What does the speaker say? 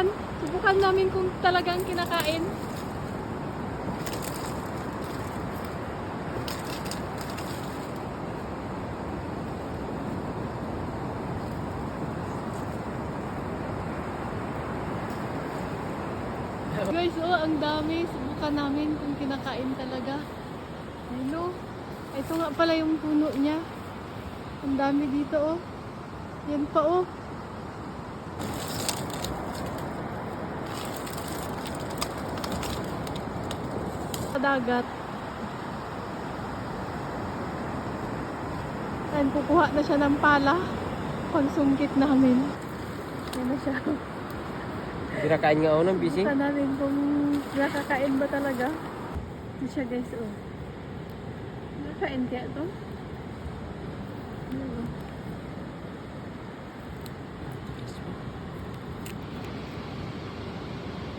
subukan. Subukan namin kung talagang kinakain. Guys, oh, ang dami. Subukan namin kung kinakain talaga. Oh. Ito nga pala yung puno niya. Ang dami dito, oh. Yan pa, oh. Sa dagat. Ayan, kukuha na siya ng pala. Pangsungkit namin. Yan na siya. Kinakain nga ako ng bising. Subukan namin kung nakakain ba talaga. Ito siya guys, oh. Nakakain kaya to?